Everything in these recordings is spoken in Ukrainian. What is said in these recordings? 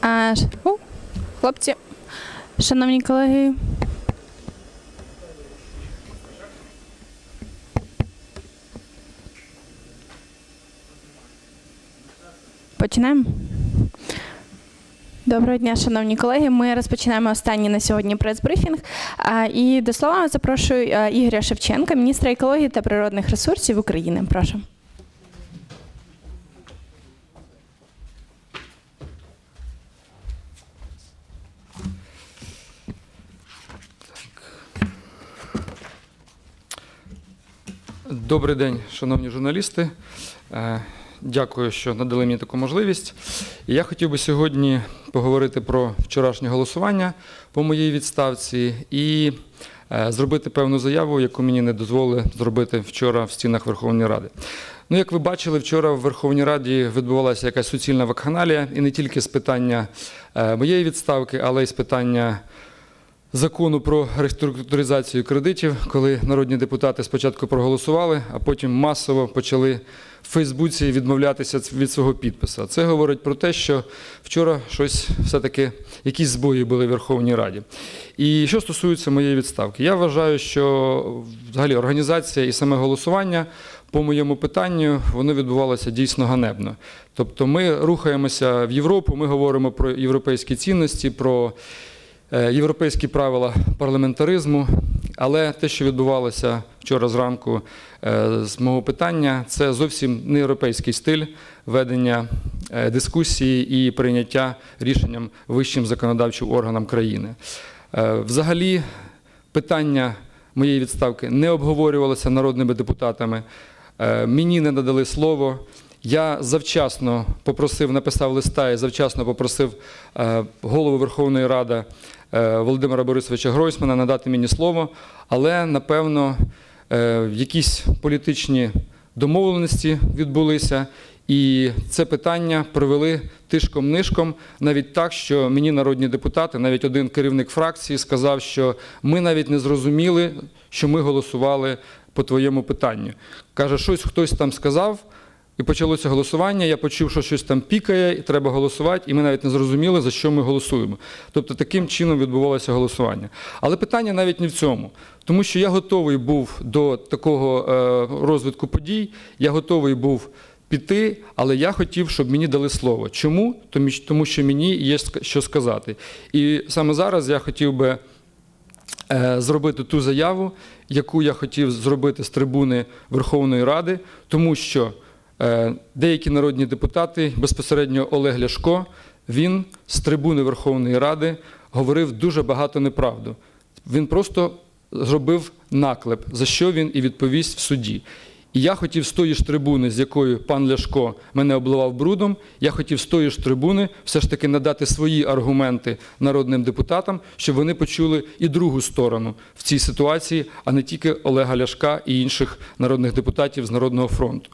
А, у, хлопці, шановні колеги. Починаємо. Доброго дня, шановні колеги. Ми розпочинаємо останній на сьогодні прес-брифінг. І до слова запрошую Ігоря Шевченка, міністра екології та природних ресурсів України. Прошу. Добрий день, шановні журналісти. Е, Дякую, що надали мені таку можливість. Я хотів би сьогодні поговорити про вчорашнє голосування по моїй відставці і е, зробити певну заяву, яку мені не дозволили зробити вчора в стінах Верховної Ради. Ну, як ви бачили, вчора в Верховній Раді відбувалася якась суцільна вакханалія, і не тільки з питання е, моєї відставки, але й з питання закону про реструктуризацію кредитів, коли народні депутати спочатку проголосували, а потім масово почали в Фейсбуці відмовлятися від свого підпису. Це говорить про те, що вчора щось все-таки якісь збої були в Верховній Раді. І що стосується моєї відставки, я вважаю, що взагалі організація і саме голосування по моєму питанню воно відбувалося дійсно ганебно. Тобто ми рухаємося в Європу, ми говоримо про європейські цінності, про європейські правила парламентаризму. Але те, що відбувалося вчора зранку е, з мого питання, це зовсім не європейський стиль ведення е, дискусії і прийняття рішенням вищим законодавчим органам країни. Е, Взагалі, питання моєї відставки не обговорювалося народними депутатами. Е, Мені не надали слово. Я завчасно попросив, написав листа і завчасно попросив е, голову Верховної Ради е, Володимира Борисовича Гройсмана надати мені слово, але напевно е, якісь політичні домовленості відбулися, і це питання привели тишком-нишком, навіть так, що мені народні депутати, навіть один керівник фракції сказав, що ми навіть не зрозуміли, що ми голосували по твоєму питанню. Каже, щось хтось там сказав. І почалося голосування. Я почув, що щось там пікає, і треба голосувати, і ми навіть не зрозуміли, за що ми голосуємо. Тобто таким чином відбувалося голосування. Але питання навіть не в цьому, тому що я готовий був до такого е, розвитку подій, я готовий був піти, але я хотів, щоб мені дали слово. Чому? Тому що- мені є що сказати. І саме зараз я хотів би е, зробити ту заяву, яку я хотів зробити з трибуни Верховної Ради, тому що деякі народні депутати, безпосередньо Олег Ляшко, він з трибуни Верховної Ради говорив дуже багато неправду. Він просто зробив наклеп, за що він і відповість в суді. І я хотів з тої ж трибуни, з якою пан Ляшко мене обливав брудом, я хотів з тої ж трибуни все ж таки надати свої аргументи народним депутатам, щоб вони почули і другу сторону в цій ситуації, а не тільки Олега Ляшка і інших народних депутатів з Народного фронту.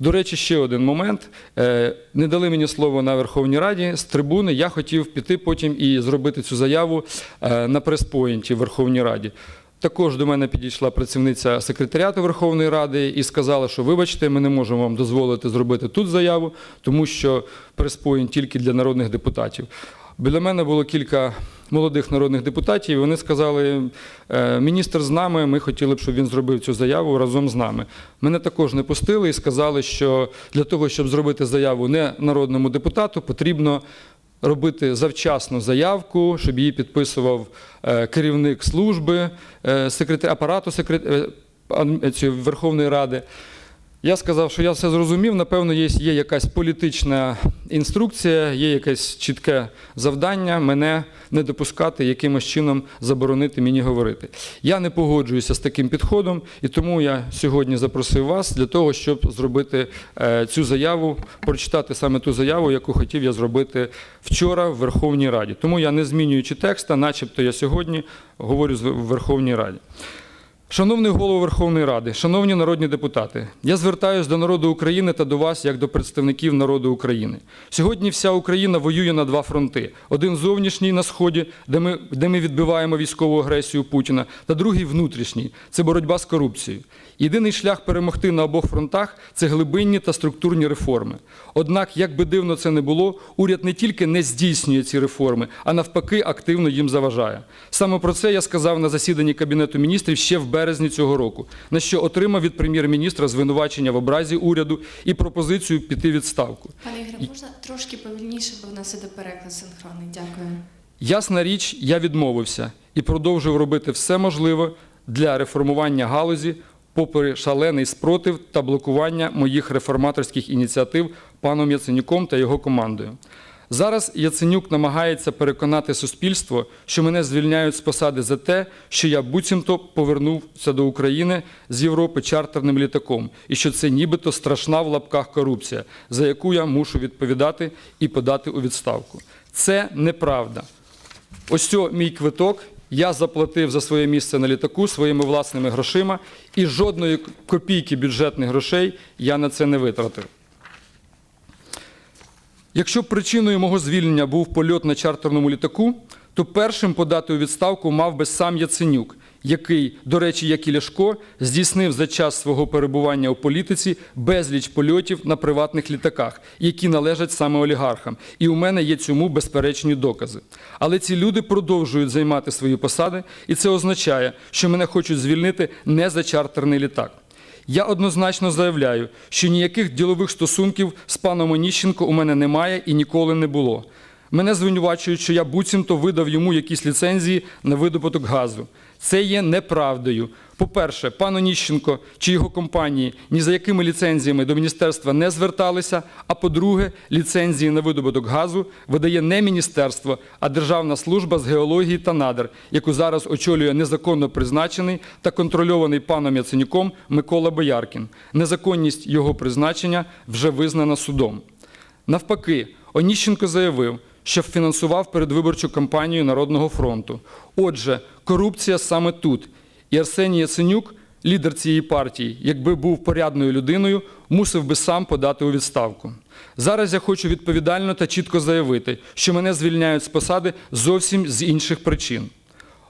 До речі, ще один момент. Е, Не дали мені слово на Верховній Раді з трибуни. Я хотів піти потім і зробити цю заяву е, на прес-поінті в Верховній Раді. Також до мене підійшла працівниця секретаріату Верховної Ради і сказала, що вибачте, ми не можемо вам дозволити зробити тут заяву, тому що прес-поінт тільки для народних депутатів. Біля мене було кілька молодих народних депутатів, і вони сказали, «Е, міністр з нами, ми хотіли б, щоб він зробив цю заяву разом з нами. Мене також не пустили і сказали, що для того, щоб зробити заяву не народному депутату, потрібно робити завчасно заявку, щоб її підписував е, керівник служби, е, секретар апарату секрет... адм- цієї Верховної Ради. Я сказав, що я все зрозумів. Напевно, є, є якась політична інструкція, є якесь чітке завдання мене не допускати, якимось чином заборонити мені говорити. Я не погоджуюся з таким підходом, і тому я сьогодні запросив вас для того, щоб зробити е, цю заяву, прочитати саме ту заяву, яку хотів я зробити вчора в Верховній Раді. Тому я не змінюючи текста, начебто я сьогодні говорю в Верховній Раді. Шановний голово Верховної Ради, шановні народні депутати, я звертаюся до народу України та до вас як до представників народу України. Сьогодні вся Україна воює на два фронти: один зовнішній на сході, де ми, де ми відбиваємо військову агресію Путіна, та другий внутрішній це боротьба з корупцією. Єдиний шлях перемогти на обох фронтах це глибинні та структурні реформи. Однак, як би дивно це не було, уряд не тільки не здійснює ці реформи, а навпаки, активно їм заважає. Саме про це я сказав на засіданні Кабінету міністрів ще в березні цього року, на що отримав від прем'єр-міністра звинувачення в образі уряду і пропозицію піти відставку. Пане Ігоре, можна трошки повільніше, бо в нас іде переклад синхронний. Дякую. Ясна річ, я відмовився і продовжив робити все можливе для реформування галузі, попри шалений спротив та блокування моїх реформаторських ініціатив паном Яценюком та його командою. Зараз Яценюк намагається переконати суспільство, що мене звільняють з посади за те, що я буцімто повернувся до України з Європи чартерним літаком, і що це нібито страшна в лапках корупція, за яку я мушу відповідати і подати у відставку. Це неправда. Ось цьо мій квиток. Я заплатив за своє місце на літаку своїми власними грошима, і жодної копійки бюджетних грошей я на це не витратив. Якщо причиною мого звільнення був польот на чартерному літаку, то першим подати у відставку мав би сам Яценюк, який, до речі, як і Ляшко, здійснив за час свого перебування у політиці безліч польотів на приватних літаках, які належать саме олігархам. І у мене є цьому безперечні докази. Але ці люди продовжують займати свої посади, і це означає, що мене хочуть звільнити не за чартерний літак. Я однозначно заявляю, що ніяких ділових стосунків з паном Оніщенко у мене немає і ніколи не було. Мене звинувачують, що я буцімто видав йому якісь ліцензії на видобуток газу. Це є неправдою. По-перше, пан Оніщенко чи його компанії ні за якими ліцензіями до міністерства не зверталися. А по-друге, ліцензії на видобуток газу видає не міністерство, а Державна служба з геології та надр, яку зараз очолює незаконно призначений та контрольований паном Яценюком Микола Бояркін. Незаконність його призначення вже визнана судом. Навпаки, Оніщенко заявив, що фінансував передвиборчу кампанію Народного фронту. Отже, корупція саме тут. І Арсеній Яценюк, лідер цієї партії, якби був порядною людиною, мусив би сам подати у відставку. Зараз я хочу відповідально та чітко заявити, що мене звільняють з посади зовсім з інших причин.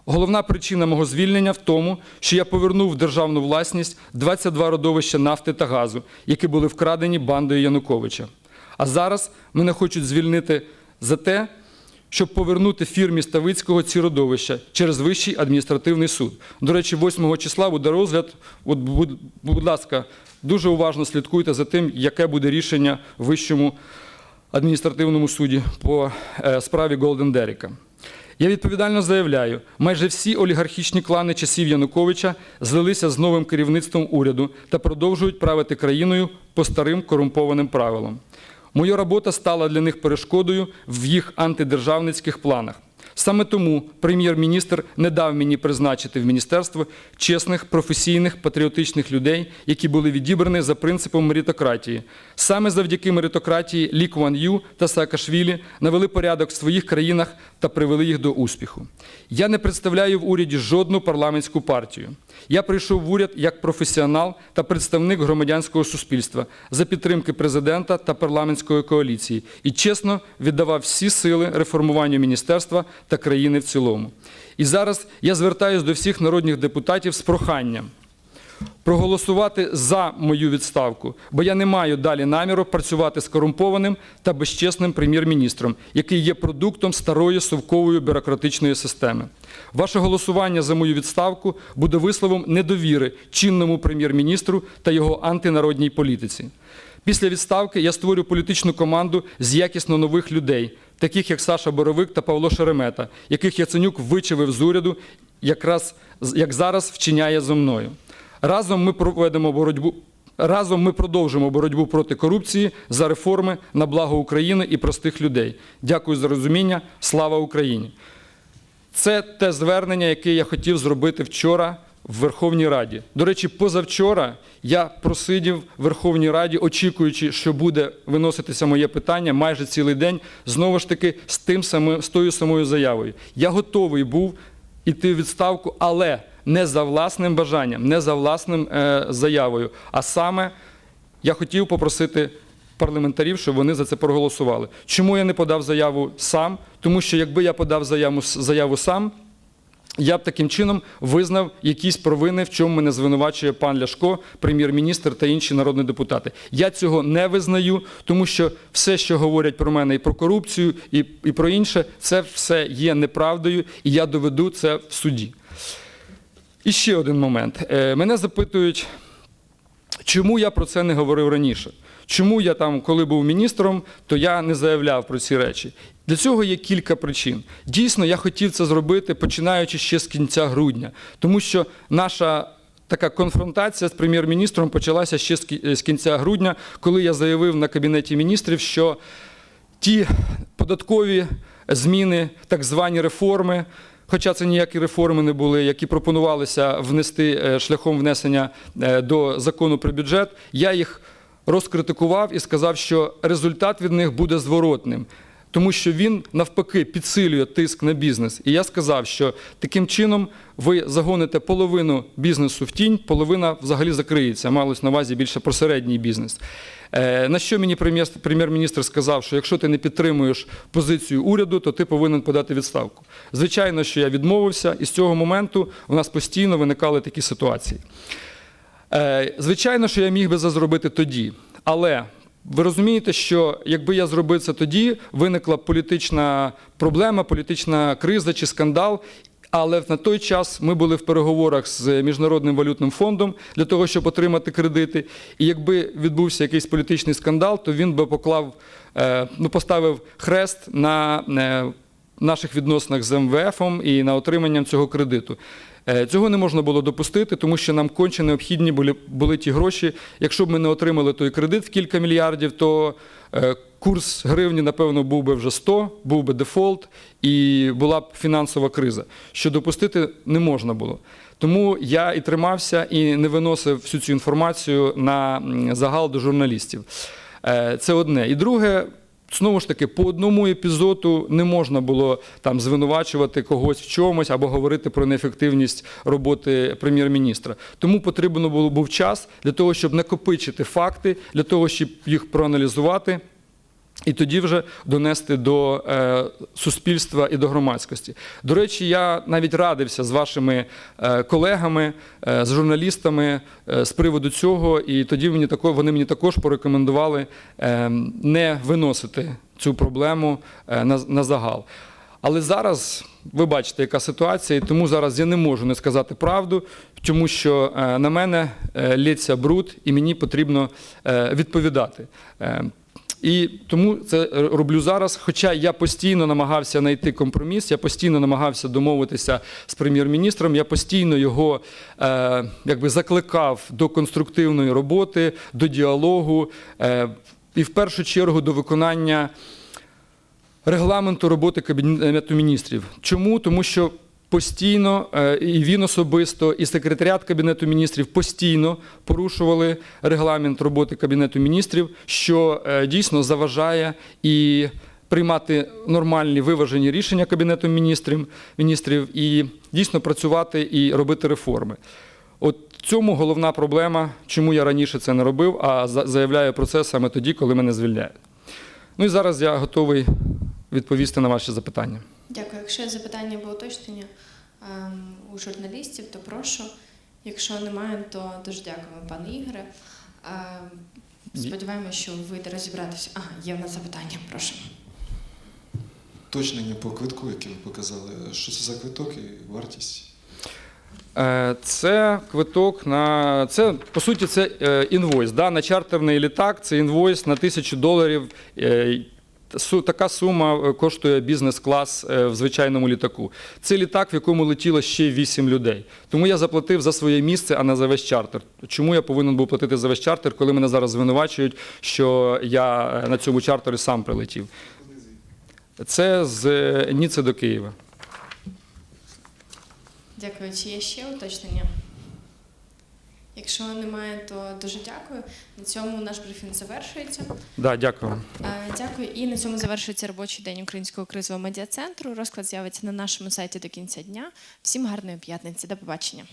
Головна причина мого звільнення в тому, що я повернув в державну власність 22 родовища нафти та газу, які були вкрадені бандою Януковича. А зараз мене хочуть звільнити за те, щоб повернути фірмі Ставицького ці родовища через Вищий адміністративний суд. До речі, 8 числа буде розгляд. От, будь, ласка, дуже уважно слідкуйте за тим, яке буде рішення в Вищому адміністративному суді по е, справі Голден Деріка. Я відповідально заявляю, майже всі олігархічні клани часів Януковича злилися з новим керівництвом уряду та продовжують правити країною по старим корумпованим правилам. Моя робота стала для них перешкодою в їх антидержавницьких планах. Саме тому прем'єр-міністр не дав мені призначити в міністерство чесних, професійних, патріотичних людей, які були відібрані за принципом меритократії. Саме завдяки меритократії Лі Куан Ю та Саакашвілі навели порядок в своїх країнах та привели їх до успіху. Я не представляю в уряді жодну парламентську партію. Я прийшов в уряд як професіонал та представник громадянського суспільства за підтримки президента та парламентської коаліції і чесно віддавав всі сили реформуванню міністерства та країни в цілому. І зараз я звертаюся до всіх народних депутатів з проханням проголосувати за мою відставку, бо я не маю далі наміру працювати з корумпованим та безчесним прем'єр-міністром, який є продуктом старої совкової бюрократичної системи. Ваше голосування за мою відставку буде висловом недовіри чинному прем'єр-міністру та його антинародній політиці. Після відставки я створю політичну команду з якісно нових людей, таких як Саша Боровик та Павло Шеремета, яких Яценюк вичавив з уряду, якраз як зараз вчиняє зо мною. Разом ми проведемо боротьбу. Разом ми продовжимо боротьбу проти корупції за реформи на благо України і простих людей. Дякую за розуміння. Слава Україні! Це те звернення, яке я хотів зробити вчора в Верховній Раді. До речі, позавчора я просидів в Верховній Раді, очікуючи, що буде виноситися моє питання майже цілий день, знову ж таки з, тим самим, з тою самою заявою. Я готовий був іти в відставку, але не за власним бажанням, не за власним е, заявою, а саме я хотів попросити парламентарів, щоб вони за це проголосували. Чому я не подав заяву сам? Тому що якби я подав заяву, заяву сам, я б таким чином визнав якісь провини, в чому мене звинувачує пан Ляшко, прем'єр-міністр та інші народні депутати. Я цього не визнаю, тому що все, що говорять про мене і про корупцію, і, і про інше, це все є неправдою, і я доведу це в суді. І ще один момент. Е, Мене запитують, чому я про це не говорив раніше? Чому я там, коли був міністром, то я не заявляв про ці речі? Для цього є кілька причин. Дійсно, я хотів це зробити, починаючи ще з кінця грудня, тому що наша така конфронтація з прем'єр-міністром почалася ще з кінця грудня, коли я заявив на кабінеті міністрів, що ті податкові зміни, так звані реформи, хоча це ніякі реформи не були, які пропонувалися внести е, шляхом внесення е, до закону про бюджет, я їх розкритикував і сказав, що результат від них буде зворотним. Тому що він навпаки підсилює тиск на бізнес. І я сказав, що таким чином ви загоните половину бізнесу в тінь, половина взагалі закриється. Малось на увазі більше про середній бізнес. Е, На що мені прем'єр- прем'єр-міністр сказав, що якщо ти не підтримуєш позицію уряду, то ти повинен подати відставку. Звичайно, що я відмовився, і з цього моменту у нас постійно виникали такі ситуації. Е, Звичайно, що я міг би це зробити тоді, але ви розумієте, що якби я зробив це тоді, виникла політична проблема, політична криза чи скандал. Але на той час ми були в переговорах з Міжнародним валютним фондом для того, щоб отримати кредити. І якби відбувся якийсь політичний скандал, то він би поклав, е, ну, поставив хрест на е, наших відносинах з МВФом і на отриманням цього кредиту. Е, Цього не можна було допустити, тому що нам конче необхідні були, були ті гроші. Якщо б ми не отримали той кредит в кілька мільярдів, то курс гривні, напевно, був би вже 100, був би дефолт і була б фінансова криза, що допустити не можна було. Тому я і тримався і не виносив всю цю інформацію на загал до журналістів. Е, Це одне. І друге, Знову ж таки, по одному епізоду не можна було там звинувачувати когось в чомусь або говорити про неефективність роботи прем'єр-міністра. Тому потрібно було був час для того, щоб накопичити факти, для того, щоб їх проаналізувати. І тоді вже донести до е, суспільства і до громадськості. До речі, я навіть радився з вашими е, колегами, е, з журналістами з приводу цього, і тоді мені тако, вони мені також порекомендували не виносити цю проблему на, загал. Але зараз ви бачите, яка ситуація, і тому зараз я не можу не сказати правду, тому що на мене лється бруд, і мені потрібно відповідати. І тому це роблю зараз. Хоча я постійно намагався знайти компроміс, я постійно намагався домовитися з прем'єр-міністром, я постійно його е, якби закликав до конструктивної роботи, до діалогу е, і в першу чергу до виконання регламенту роботи Кабінету міністрів. Чому? Тому що постійно е, і він особисто, і секретаріат Кабінету міністрів постійно порушували регламент роботи Кабінету міністрів, що е, дійсно заважає і приймати нормальні виважені рішення Кабінету міністрів, міністрів і дійсно працювати і робити реформи. От цьому головна проблема, чому я раніше це не робив, а за- заявляю про це саме тоді, коли мене звільняють. Ну і зараз я готовий відповісти на ваші запитання. Дякую. Якщо є запитання або уточнення ем, у журналістів, то прошу. Якщо немає, то дуже дякуємо, пане Ігоре. Ем, Сподіваємося, що вийде розібратися. Ага, є в нас запитання, прошу. Уточнення по квитку, який ви показали. Що це за квиток і вартість? Е, Це квиток на це по суті це е, інвойс. Да? На чартерний літак це інвойс на тисячу доларів. Така сума е, коштує бізнес-клас е, в звичайному літаку. Це літак, в якому летіло ще 8 людей. Тому я заплатив за своє місце, а не за весь чартер. Чому я повинен був платити за весь чартер, коли мене зараз звинувачують, що я е, на цьому чартері сам прилетів? Це з е, Ніци до Києва. Дякую. Чи є ще уточнення? Якщо немає, то дуже дякую. На цьому наш брифінг завершується. Да, дякую. Е, Дякую. І на цьому завершується робочий день Українського кризового медіа центру. Розклад з'явиться на нашому сайті до кінця дня. Всім гарної п'ятниці. До побачення.